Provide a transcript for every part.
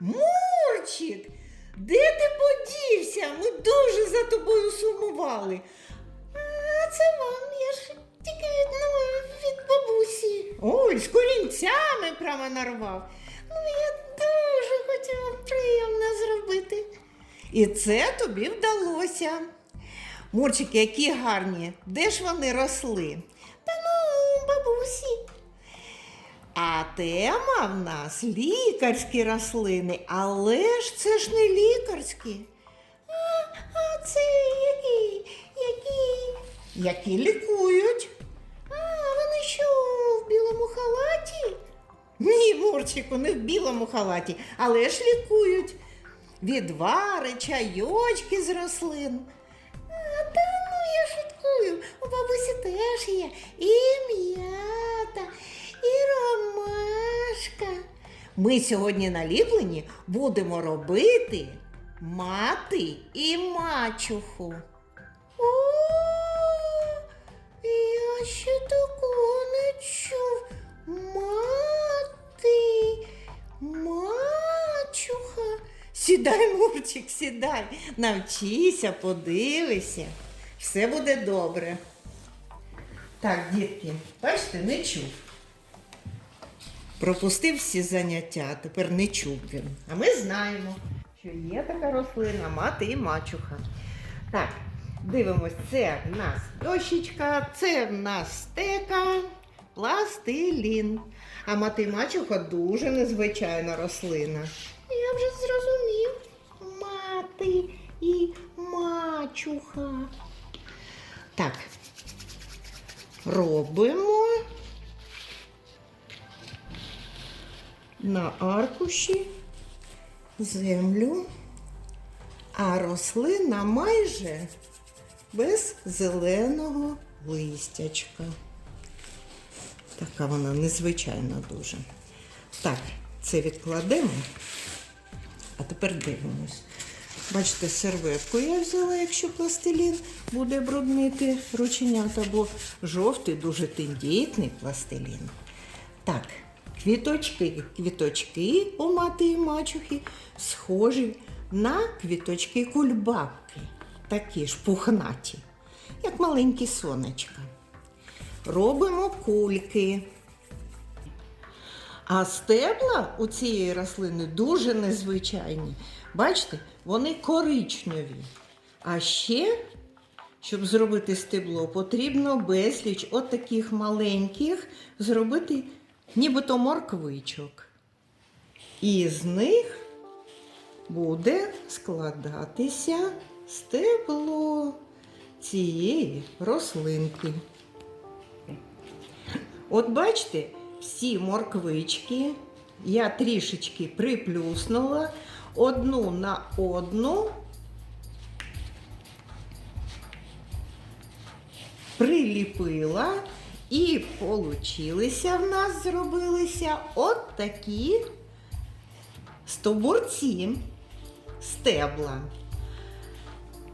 Мурчик, де ти подівся? Ми дуже за тобою сумували. А це вам, я ж тільки від, ну, від бабусі. Ой, з корінцями прямо нарвав. Ну, я дуже хотіла приємно зробити. І це тобі вдалося. Мурчики, які гарні. Де ж вони росли? Та ну, бабусі. А тема в нас лікарські рослини, але ж це ж не лікарські, А, а це які? Які? які лікують. А, вони що, в білому халаті? Ні, Мурчику, не в білому халаті, але ж лікують. Відвари, чайочки з рослин. А, та ну я шуткую. У бабусі теж є і Ми сьогодні наліплені будемо робити мати і мачуху. О, я ще такого не чув. Мати, мачуха. Сідай, Мурчик, сідай, навчися, подивися. Все буде добре. Так, дітки, бачите, не чув. Пропустив всі заняття, а тепер не чув він. А ми знаємо, що є така рослина, мати і мачуха. Так, дивимось, це в нас дощечка, це в нас стека, пластилін. А мати і мачуха дуже незвичайна рослина. Я вже зрозумів. Мати і мачуха. Так. Робимо на аркуші землю, а рослина майже без зеленого листячка. Така вона незвичайна дуже. Так, це відкладемо. А тепер дивимось. Бачите, серветку я взяла, якщо пластилін буде бруднити рученята, бо жовтий дуже тендітний пластилін. Квіточки, квіточки у мати і мачухи схожі на квіточки кульбабки, такі ж пухнаті, як маленькі сонечка. Робимо кульки. А стебла у цієї рослини дуже незвичайні. Бачите, вони коричневі. А ще, щоб зробити стебло, потрібно безліч от таких маленьких зробити нібито морквичок. І з них буде складатися стебло цієї рослинки. От бачите, всі морквички я трішечки приплюснула одну на одну, приліпила і получилися в нас зробилися от такі стовбурці, стебла.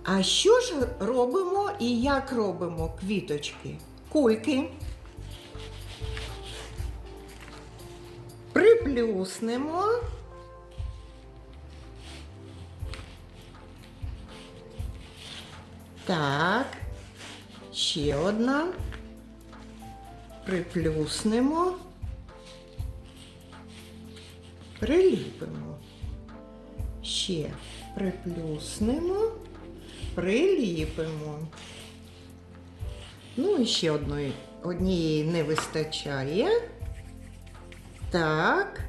А що ж робимо і як робимо квіточки? Кульки. Приплюснемо. Так, ще одна. Приплюснемо. Приліпимо. Ще приплюснемо, приліпимо. Ну і ще одної, однієї не вистачає. Так.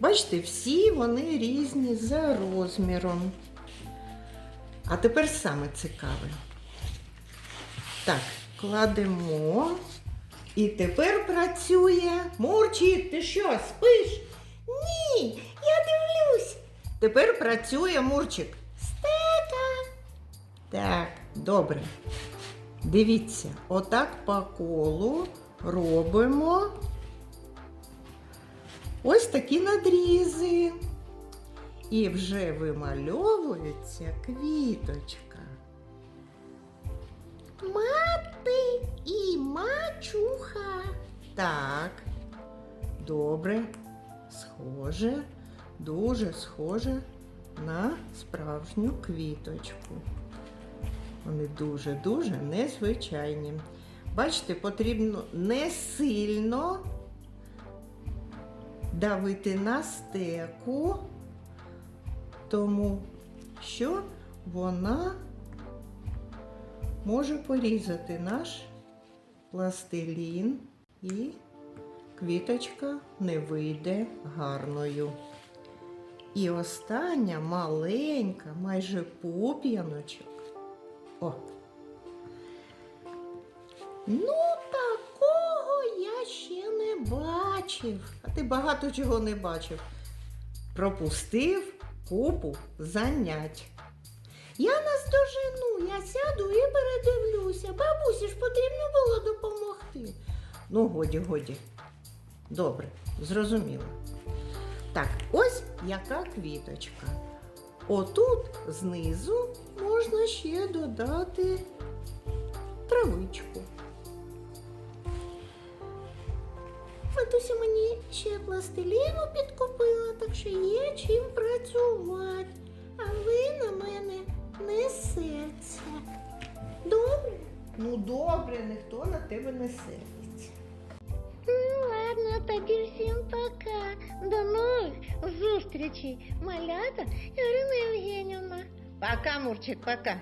Бачите, всі вони різні за розміром. А тепер саме цікаве. Так, кладемо. І тепер працює. Мурчик, ти що, спиш? Ні, я дивлюсь. Тепер працює Мурчик. Стека. Так, добре. Дивіться, отак по колу робимо ось такі надрізи. І вже вимальовується квіточка. Мати. Так, добре, схоже. дуже схоже на справжню квіточку. Вони дуже-дуже незвичайні. Бачите, потрібно не сильно давити на стеку, тому що вона може порізати наш пластилін і квіточка не вийде гарною. І остання маленька, майже пуп'яночок. О. Ну, такого я ще не бачив. А ти багато чого не бачив. Пропустив купу занять. Я наздожену, я сяду і передивлюся. Бабусі ж потрібно було допомогти. Ну, годі, годі. Добре, зрозуміло. Так, ось яка квіточка. Отут знизу можна ще додати травичку. Матуся мені ще пластиліну підкупила, так що є чим працювати. А ви на мене не серце. Добре? Ну, добре, ніхто на тебе не сердиться. Ну ладно, тоді всім пока. До нових зустрічей. Малята Ірина Євгенівна. Пока, Мурчик, пока.